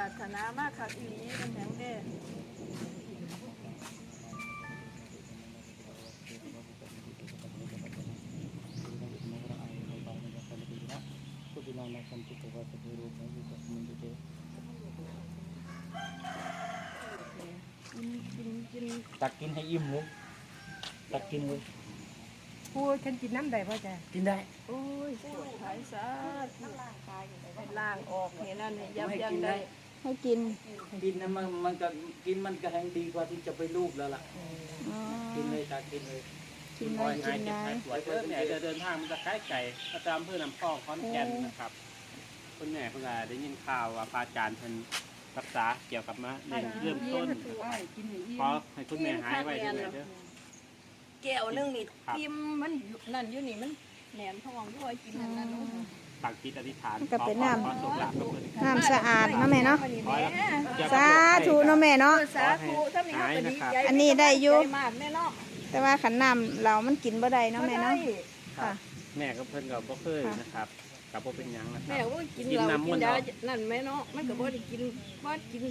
รารถนามากค่ะอีหลีเป็นหยังเด้กินกินกินตักกินให้อิ่มเลยตักกินเลยปูฉันกินน้ำได้ป่ะจ้ะกินได้โอ้ยปวดท้ายซะให้ล้างออกให้นั่นให้ยับยั้งได้ ให้กินกินนะมันมันก็กินมันก็แห้งดีกว่าที่จะไปรูปแล้วล่ะ อ๋อกินเลยตักกินเลยกินได้กินได้สวยเพิ่มเนี่ยจะเดินทางมันจะใกล้ไก่ประจำเพื่อนำพ่อคอนแก่นนะครับคุณแม่เพิ่งได้ยินข่าวว่าพระอาจารย์เพิ่นรักษาเกี่ยวกับมะเร็งเริ่มต้นกินให้อิ่ขอให้คุณแม่หายไวด้วยเด้อแก้วหนึงนี่ครับพิมพ์มันอยู่นั่นอยู่นี่มันแหนมท้องด้วยกินอันนั้นนู้น ตักจิตอธิษฐานก็เป็นน้ำ ขอสุขลาภกับเพิ่นน้ำสะอาดเนาะแม่เนาะ ขอให้เกี่ยวกับสาธุเนาะแม่เนาะ สาธุถ้ามีเขาก็ดีใจอันนี้ได้อยู่ ใจมากแน่เนาะแต่ว่าขันน้ำเรามันกินบ่ได้เนาะแม่เนาะ ค่ะ แม่กับเพิ่นก็บ่เคยนะครับกับบ่เป็นหยังนะคแม่รับว่ากินกินเราน้ำกิมันนยาเนาะ นั่นแม่เนาะมันก็บ่ได้กินบ่กิน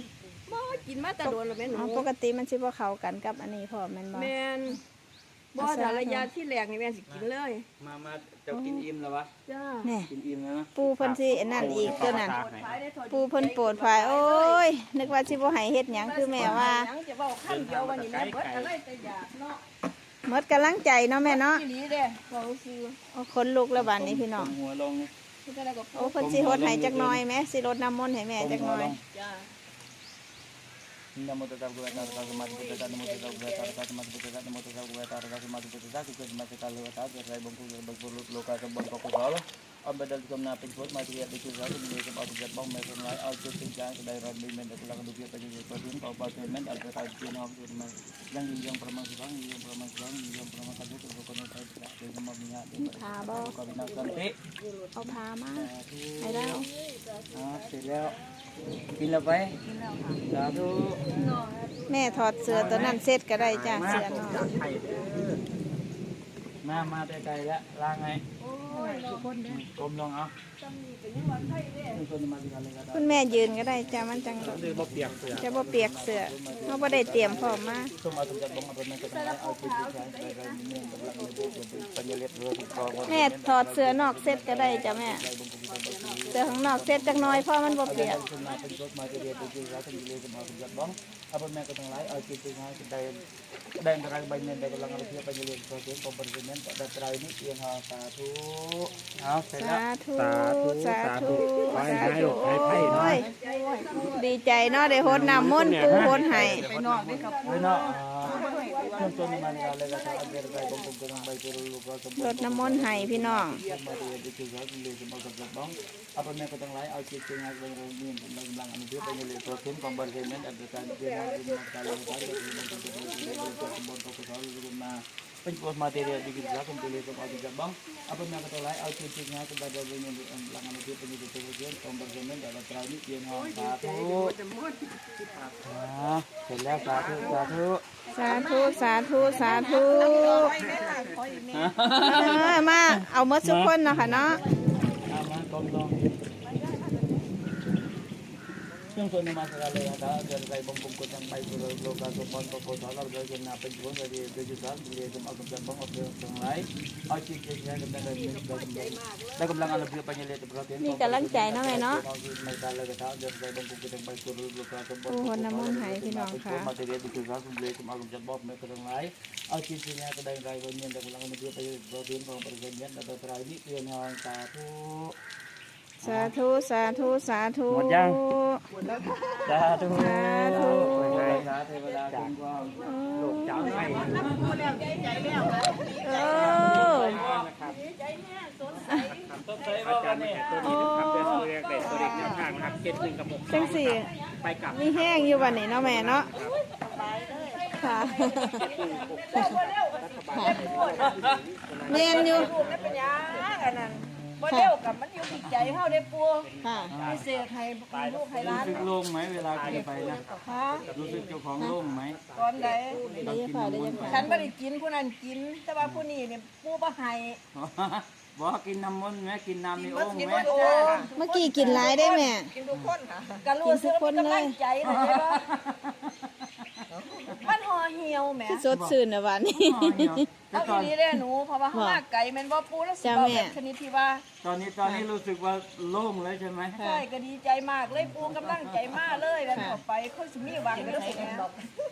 บ่กินมาแต่โดนแล้วแม่หนูอ๋อปกติมันสิบ่เข้ากันกับอันนี้พอแม่นบ่แม่น บ่แต่ระยะที่แรกนี่แม่สิกินเลย มามาเจ้ากินอิ่มแล้ววะ จ้าแน่กินอิ่มแล้วนะปูเพิ่นสิอันนั่นอีกตัวนั้นขายได้เท่าปูเพิ่นโปรดภายโอ้ย นึกว่าสิบ่ให้เฮ็ดหยังคือแม่ว่ายังจะเว้าคำเดียววันนี้แม่เบิดอะไรแต่อยากเนาะหมดกำลังใจเนาะแม่เนาะอีหลีเด้เว้าซื่อโอ้คนลุกแล้วบัดนี้พี่น้อง หัวลง คือแต่ละก็โอ้เพิ่นสิฮดให้จักหน่อยแม่สิรดน้ำมนต์ให้แม่จักหน่อย จ้า नमो तथा गुरुवे तार तार मात बुद्ध तार नमो तथा गुरुवे तार तार मात बुद्ध तार नमो तथा गुरुवे तार तार मात बुद्ध तार kuya mati tayo at at ray bangko bagbulot loka sa bangko ko sa ang badal ko na pin foot mati at ito sa atin ng sa pagod at bang meron na out to think sa dai rod movement at lang dubya pa din pa din pa payment at sa tayo na ang din man lang yung pramang sang yung pramang sang yung pramang kadto ko ko na tayo sa mga mga ka ba ko na kante o pa ma แล้ว กินแล้วไปสาธุแม่ถอดเสื้อตัวนั้นเสร็จก็ได้จ้าเสื้อน้องไข่เด้อมา มาไกลๆแล้วล้างไงโอ้ยเนาะกลมลงเอาจำนี่เป็นยังว่าไทยเด้คนมาที่กันเลยก็ได้คุณแม่ยืนก็ได้จ้ามันจังหรือบ่เปียกเสือจะบ่เปียกเสื้อเฮาบ่ได้เตรียมพร้อมมาส้มเอาถุงจัดบงเอาตัวนั้นก็ได้เอาชิ้นที่ใช้ไปไปมีเงินกำลังเลยบุกไปปัญญาเล็ดเรือถูกคอแม่ถอดเสื้อนอกเสร็จก็ได้จ้าแม่ เสื้อข้างนอกเสร็จจักหน่อยเพราะมันบ่เปียกขึ้นมาเป็นรถมาจะเรียนไปยืนแล้วถึงเลยจะมาถุงจัดบงเอาเป็นแม่ก็ทั้งหลายเอาชิ้นที่ใช้ได้ได้ทางใบเงินได้กำลังเอาเทียบปัญญาเล็ดตัวเทียบกองบริเวณนั้นแต่ไตรนี้เอียงหาสาธุเอาเสร็จแล้สาวธุสาธุสาสาธุธุขอให้หายโรคหายไข้เนาะโอ้ยดีใจเนาะได้โฮดน้ำมนต์ปูโฮดให้ไปนอกด้วยครับไปนอกเครื่องตัวนี้มันอะไรก็จะเอาเกิดไปบงบงกำลังไปตัวลูกก็รดน้ำมนต์ให้พี่น้องมาเ รียนไปคือเขาเรียนจะมากับจับบ้องเอาไปแม่ก็ต้องไล่เอาจิตใจงานเป็นเรื่องนี้กำลังอนุเพื่อไปเรียนตัวทุนของบริษัทนั้นอัตราการเรียนงานเป็นการเรียนการเรียนรู้เป็นตัวเรียนรู้ตัวบนตัวเขาเรียนมาเป็นตัวมาเรียนดีกิจการเป็นตัวเรียนของเอาจับบ้องเอาไปแม่ก็ต้องไล่เอาจิตใจงานเป็นบริษัทนี้กำลังอนุเพื่อไปเรียนตัวเรียนของบริษัทนั้นอัตรานี้เรียนหอสาธุเสร็จแล้วสาธุสาธุ สาธุ สาธุ สาธุเออมา เอาหมดทุกคนเนาะค่ะเนาะ ซึ่งส่วนมาสระเลยนะเดินไปบงบงกุตังไปสุรโลกาสมบัติปสาเราเลยกันนาเป็นคนเรียนโดยจุดสารเรียนจะเอากำลังบังเอาเรื่องทั้งหลายเอาจิตใจงานกำลังเรียนได้กำลังอะไรเพื่อปัญญาเรียนประเทศ มีกำลังใจเนาะแม่เนาะ ไม่ได้เลยก็เดินไปบงบงกุตังไปสุรโลกาสมบัติ โอ้โหน้ำมันต์ให้พี่น้องค่ะ มาเรียนโดยจุดสารเรียนจะเอากำลังบอกไม่กระทั่งหลายเอาจิตใจงานกำลังไรวันนี้ได้กำลังเพื่อไปประเทศของประเทศนี้แต่ตัวไรนี่เรียนหองสาธุ สาธุ สาธุ สาธุหมดยัง สาธุสาธุสาเทวดาคุ้มครองโรคจำไข้เออ ต้นไทรอาว่าจารวันย์นี้แม่ตัวนี้นะครับเป็นตัวแรกเด็กตัวเด็กแนวทางนะครับเจ็ดหนึ่งกับหกจังสี่ ไปกลับมีแห้งอยู่วันนี้เนาะแม่เนาะค่ะเมนอยู่ เป็นหยังอันนั้น บ่เร็วกับมันอยู่ที่ใจเฮาได้ปูค่ะพิเศษให้ลูกให้ร้านรู้สึกโล่งไหมเวลากินไปนะฮะรู้สึกเจ้าของโล่งไหมตอนใดได้ยินข่าวได้ยินข่าวฉันบ่ได้กินผู้นั้นกิน แต่ว่าผู้นี้เนี่ยปูบ่ให้บอกกินน้ำมนต์ไหมกินน้ำในโอ่งไหมโอ้เมื่อกี้กินหลายได้แม่ก็รู้สึกว่ามันกำลังใจนะใช่ปะมันห่อเหี่ยวแหม สดชื่นนะวันนี้แต่เอา ตอีอนนี้เด้อหนูเพราะว่าเขามาไก่แม่นบ่ปูแล้วสิจ้ะเอาแม่แบบชนิดที่ว่าตอนนี้ตอนนี้รู้สึกว่าโล่งเลยใช่ไหมใช่ก็ดีใจมากเลยปูกำลังใจมากเลยแล้วต่อไปเขาสิมีหวังเด้อสิแม่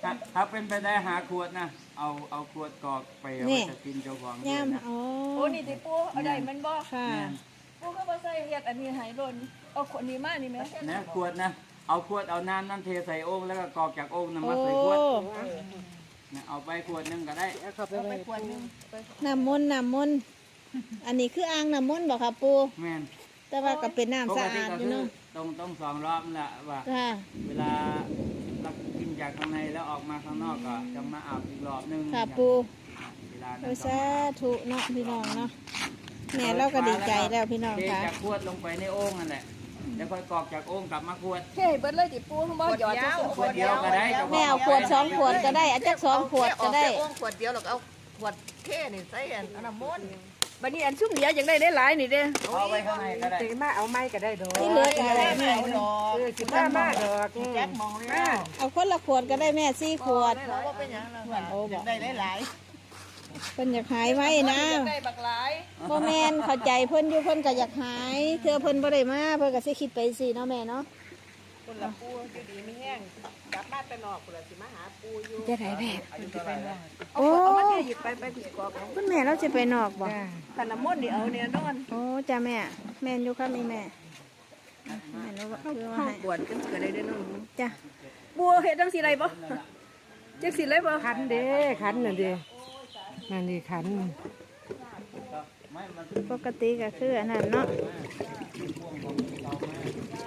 ถ้าถ้าเป็นไปได้หาขวดนะ เอาเอาขวดกรอกไปเอานี่ไว้จะกินเจ้าของย่ามนะอ๋อโอ้นี่ติปูเอาได้แมันบ่ค่ะ ปูก็บ่ใส่เฮ็ดอันนี้ให้โดนเอาคนนี้มานี่แม่นะขวดนะ เอาขวดเอาน้ำนั่นเทใส่โอ่งแล้วก็กรอกจากโอ่งน้ำโอ้มาใส่ขวดนะ เอาไปขวดหนึงก็ได้เอาไปขวดหนึงน้ำมนต์น้ำมนต์อันนี้คืออ่างน้ำมนต์บอกค่ะปู แม่นแต่ว่าก็เป็นน้ำปสะกติอาดก็อยู่คือเนาะต้องต้องสองรอบนั่นแหละว่า ค่ะ เวลาเรากินจากข้างในแล้วออกมาข้างนอกก็จะมาอาบอีกรอบหนึงค่ะปู เวลาโอ้นั้นสาธุเนาะพี่น้องเนาะแม่เราก็ดีใจแล้วพี่น้องเทค่ะจากขวดลงไปในโอ่งนั่นแหละ แล้วค่อยกรอกจากโอ่งกลับมาขวดเท่เบิดเลยติปูบ่หยอดจังขวดเดียวก็ได้จ้แม่เอาขวดสองขวดก็ได้อาจจะสองขวดก็ได้ออกจากอ้วงขวดเดียวแล้วก็เอาขวดเท่นี่ใส่อันอันน้ำมนต์บัดนี้อันซุ่มเหลียยังได้ได้หลายนี่เด้เอาไปข้างในก็ได้ ตีมาเอาไม้ก็ได้ดอกนี่เหลือกันอะไรแม่เออสิมามาดอกแจ็คมองแล้วเอาคนละขวดก็ได้แม่สี่ขวด เพราะว่าเป็นอย่างนั้นโอ้บอกได้หลาย เพิ่นอยากหายไว้นะได้บักหลายบ่แม่นเข้าใจเพิ่นอยู่เพิ่นก็อยากหาย เธอเพิ่นบ่ได้มาเพิ่นก็สิคิดไปสิเนาะแม่เนาะคนละปูอยู่ดีไม่แห้งกลับบ้านไปนอกคนละสิมาหาปูอยู่จะได้แม่อายุเท่าไหร่แล้วเอาเอามาเทหยิบไปไปกูสิกรอกเอาคุณแม่เราจะไปนอกบ่จ้าคันน้ำมนต์นี่เอาเนี่ยนอนโอ้จ้าแม่ แม่นอยู่ครับนี่แม่แม่รู้ว่าคือว่าห้องให้ปวดกันก็ได้ได้อน้องจ้ะบัวเฮ็ดจังสิได้บ่จังสิได้บ่ขันเด้ขันน่ะเด้ นั่นนี่ขันไม่มันปกติก็คืออันนั้นเนาะ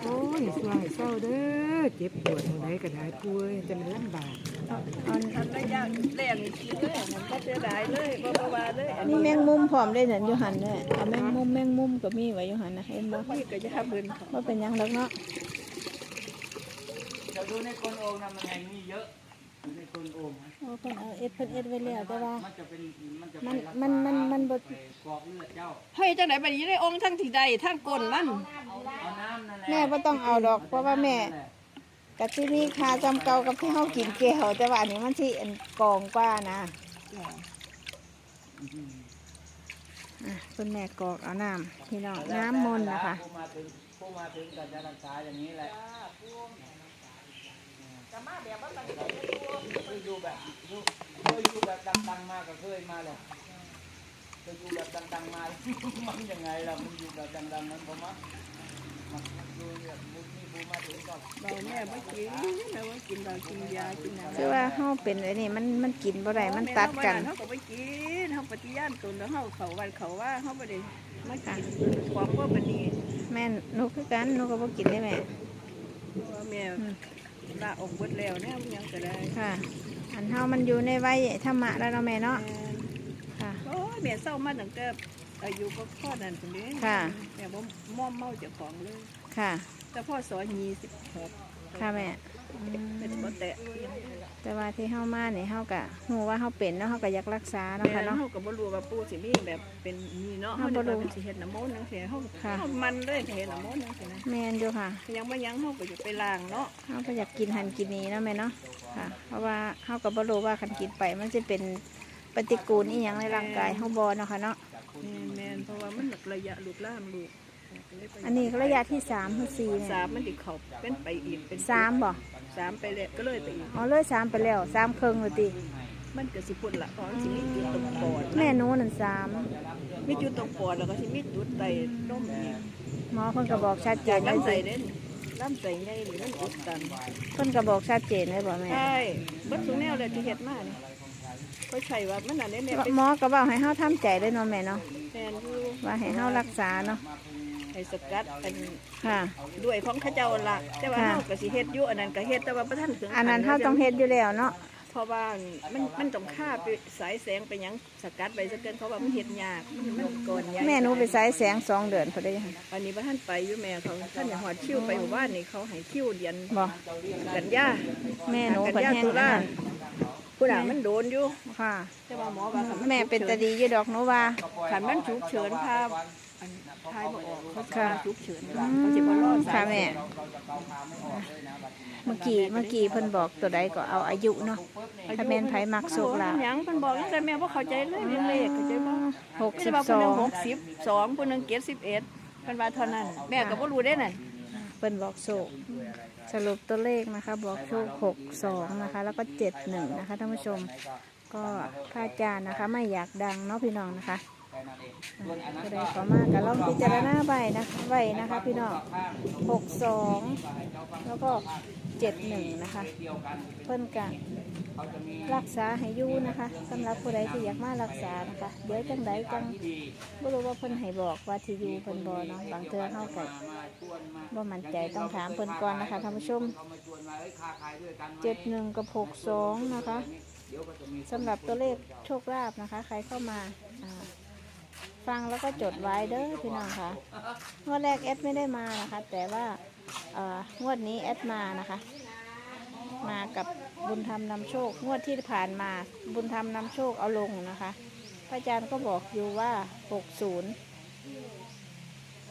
โอ้ยสวยเศร้าเด้อเจ็บปวดตรงไหนก็ได้ป่วยจะมันลำบากเอาเอาทำได้ยากแรงนี่กินเลยมันก็เสียดายเลยบ่บ่ว่าเลยอันมีแมงมุมพร้อมได้นั่นอยู่หันเนี่ยเอาแมงมุมแมงมุมก็มีไว้อยู่หันนะเห็นบ่นี้ก็จะทำเพิ่นเขาว่าเป็นหยังดอกเนาะจะดูในก้นโอ่งนะมันแห้งมีเยอะ อยู่ในก้นโอ่งนะโอ้เพิ่นเอาเอ็ดเพิ่นเอ็ดไว้แล้วแต่ว่า มันจะเป็นมันจะมันไปรักษามันมันมันบ่ไปกรอกเลือดเจ้า เฮ้ยจังไดบัดนี้ได้องค์ทั้งที่ใดทั้งก้นมันเอาน้ำนั่นแหละแม่บ่ต้องเอาดอกเพราะว่าแม่กะที่มีค่าจำเก่ากับที่เฮากินแก้วแต่ว่าอันนี้มันสิอันกองกว่านะอะคุณแม่กรอกเอาน้ำพี่น้องน้ำมนต์นะคะ ผู้มาถึงผู้มาถึงก็จะรักษาอย่างนี้แหละ เคยอยู่แบบอยู่เคยอยู่แบบดังๆมาก็เคยมาเลยเคยอยู่แบบดังๆมามันยังไงล่ะมันอยู่แบบดังๆนั้นผมว่ามันดูแบบมุกนี่ผู้มาถึงก็เราแม่บ่กินแม่บ่กินเรากินยากินอะไรคือว่าเฮาเป็นไอ้นี่มันมันกินบ่ได้มันตัดกันเฮาก็บ่กินเฮาปฏิญาณตนแล้วเฮาเขาวันเขาว่าเฮาบ่ได้มากินของพวกบัดนี้แม่นหนูคือกันหนูก็บ่กินได้แม่เพราะว่าแม่ ลาออกเบิดแล้วแน่ยังก็ได้ค่ะ อันเฮามันอยู่ในวัยธรรมะแล้วเนาะแม่เนาะ ค่ะ โอ้ยแม่เศร้ามาตั้งแต่อายุก็ข้อนั้นคนนี้ค่ะ แม่บ่ม่อมเมาเจ้าของเลย ค่ะ แต่พ่อสอนยี่สิบหกค่ะแม่อืเป็นมบ่แตะ แต่ว่าที่เฮามานี่เฮาก็ฮู้ว่าเฮาเป็นเนาะเฮาก็อยากรักษาเนาะแม่ค่ะเนาะ เฮาก็บ่รู้ว่าปู่สิมีแบบเป็นนี่เนาะเฮาเฮาบ่บ่รู้รู้เป็นสิเฮ็ดน้ำมนต์จังซี่เฮาค่ะ เฮามันเลยสิเฮ็ดน้ำมนต์จังซี่นะแม่นอยู่ค่ะยังบ่ยังเฮาก็อยู่ไปล้างเนาะเฮาก็อยากกินหันกินนี้เนาะแม่เนาะค่ะ เพราะว่าเฮาก็บ่รู้ว่าคันกินไป มันจะเป็นปฏิกูลอีหยังในร่างกายเฮาบ่เนาะค่ะเนาะ แม่นๆเพราะว่ามันระยะลุกลามลูกก็เลยไป อันนี้ก็ระยะที่3คือ4เนี่ยสามมันสิเข้าเป็นไปอีกเป็นสามบ่สามไปแล้วก็เลยไปอีกอ๋อเลยสามไปแล้วสามครึ่งเลยติมันก็สิพุ่นละเพราะมันสิมีจุดตรงปอดแม่หนูนั่นสามมีจุดตรงปอดแล้วก็สิมีจุดไตนมอีกหมอเพิ่นก็บอกชัดเจนเลยลำไส้สิเด่นลำไส้ใหญ่หรือมันอุดตันเพิ่นก็บอกชัดเจนเลยบ่แม่ใช่เบัดสุแนวเลยที่เฮ็ดมานี่ก็ใช่ว่ามันอันนี้แม่ไปหมอก็บอกให้เฮาทำใจได้เนาะแม่เนาะแทนอยู่ว่าให้เฮารักษาเนาะ ให้สกัดอันค่ะ ด้วยของเขาเจ้าละแต่ว่าค่ะ เฮาก็สิเฮ็ดอยู่อันนั้นก็เฮ็ดแต่ว่าบ่ทันถึงอันนั้นเฮาต้องเฮ็ดอยู่แล้วเนาะ เพราะว่ามันมันต้องฆ่าไปสายแสงไปหยังสกัดไปซะเกินเขาว่ามันเฮ็ดยากมันมันก่อนใหญ่แม่หนูไปสายแสงสองเดือนพอได้ยังอันนี้ว่าท่านไปอยู่แม่เขาท่านอย่าหอดคิวไปหมู่บ้านนี่เขาให้คิวเดือนบอกกันยาแม่หนูกันเพิ่นยาแห้งตุอันลานั้นผู้ด่ามันโดนอยู่ค่ะ แต่ว่าหมอว่าคันนแม่เป็นตาดีอยู่ดอกหนูว่า ขันมันฉุกเฉินพา อันทายบ่ออกเขาจะค่ะพาฉุกเฉินอืเขาจะมารอมดสาค่ะยแม่ เมื่อกี้เมื่อกี้เพิ่นบอกตัวใดก็เอาอายุเนาะถ้าแม่นไผมักสุกล่ะหยังเพิ่นบอกแต่แม่บ่เข้าใจเลยเรื่องเลขเข้าใจบ่หกสิบว่าสผู้หอนึงงหกสิบสองผู้หนึงเจ็ดสิบเอ็ดเพิ่นว่าเท่านั้น แม่ก็บ่รู้ได้นั่นเพิ่นบอกโชคสรุปตัวเลขนะคะ บอกโชคหกสองนะคะ แล้วก็เจ็ดหนึ่งนะคะท่านผู้ชม ก็พระอาจารย์นะคะ ไม่อยากดังเนาะพี่น้องนะคะ ก็ได้ขอมากก็ลองพิจารณาไว้นะคะไว้นะคะ พี่น้องหกสองแล้วก็เจ็ดหนึ่งนะคะ เพิ่นกะรักษาให้อยู่นะคะสำหรับผู้ใดที่อยากมารักษานะคะ เดี๋ยวจังใดจังบ่รู้ว่าเพิ่นให้บอกว่าที่อยู่เพิ่นบ่เนาะบางเทื่อเฮาก็บ่มั่นใจต้องถามเพิ่นก่อนนะคะท่านผู้ชมเจ็ดหนึ่งกับหกสองนะคะสำหรับตัวเลขโชคลาภนะคะ ใครเข้ามาอ่า ฟังแล้วก็จดไว้เด้อพี่น้องค่ะ งวดแรกแอดไม่ได้มานะคะ แต่ว่าเอ่องวดนี้แอดมานะคะ มากับบุญธรรมนำโชค งวดที่ผ่านมาบุญธรรมนำโชคเอาลงนะคะ พระอาจารย์ก็บอกอยู่ว่า60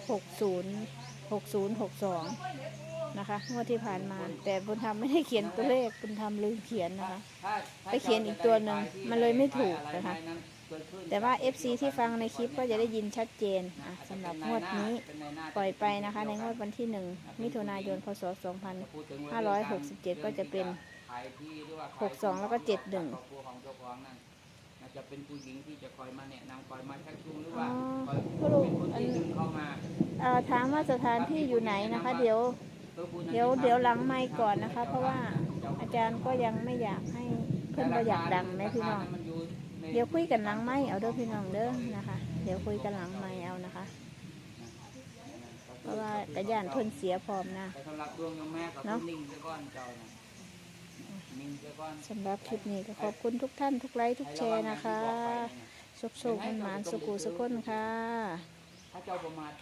60 60 62นะคะงวดที่ผ่านมา แต่บุญธรรมไม่ได้เขียนตัวเลขบุญธรรมลืมเขียนนะคะ ไปเขียนอีกตัวหนึ่งมันเลยไม่ถูกนะคะ แต่ว่า FC ที่ฟังในคลิปก็จะได้ยินชัดเจนอะสำหรับงวดนี้ปล่อยไปนะคะ ในงวดวันที่ 1 มิถุนายนพศ 2567 ก็จะเป็น 62 แล้วก็ 71ครอบครัวของเจ้าของนั่นน่าจะเป็นผู้หญิงที่จะคอยมาแนะนำคอยมาชักจูงหรือว่าอ๋อคอยผู้รู้เป็นคนอันที่ดึงเข้ามาเอ่อถามว่าสถานที่อยู่ไหนนะคะ เดี๋ยว เดี๋ยวเดี๋ยวหลังไม่ก่อนนะคะ เพราะว่าอาจารย์ก็ยังไม่อยากให้เพื่อนก็อยากดังนะพี่น้อง เดี๋ยวคุยกันหลังไม่เอาเด้อพี่น้องเด้อนะคะ เดี๋ยวคุยกันหลังไม่เอานะคะ เพราะว่ากระยานทนเสียพร้อมนะสำหรับดวงยมแม่กับเนาะนิ่งเสียก้อนเจ้าสำหรับคลิปนี้ก็ขอบคุณทุกท่านทุกไลค์ทุกแชร์นะคะสุขๆมันหมานสุขุสุขคนค่ะ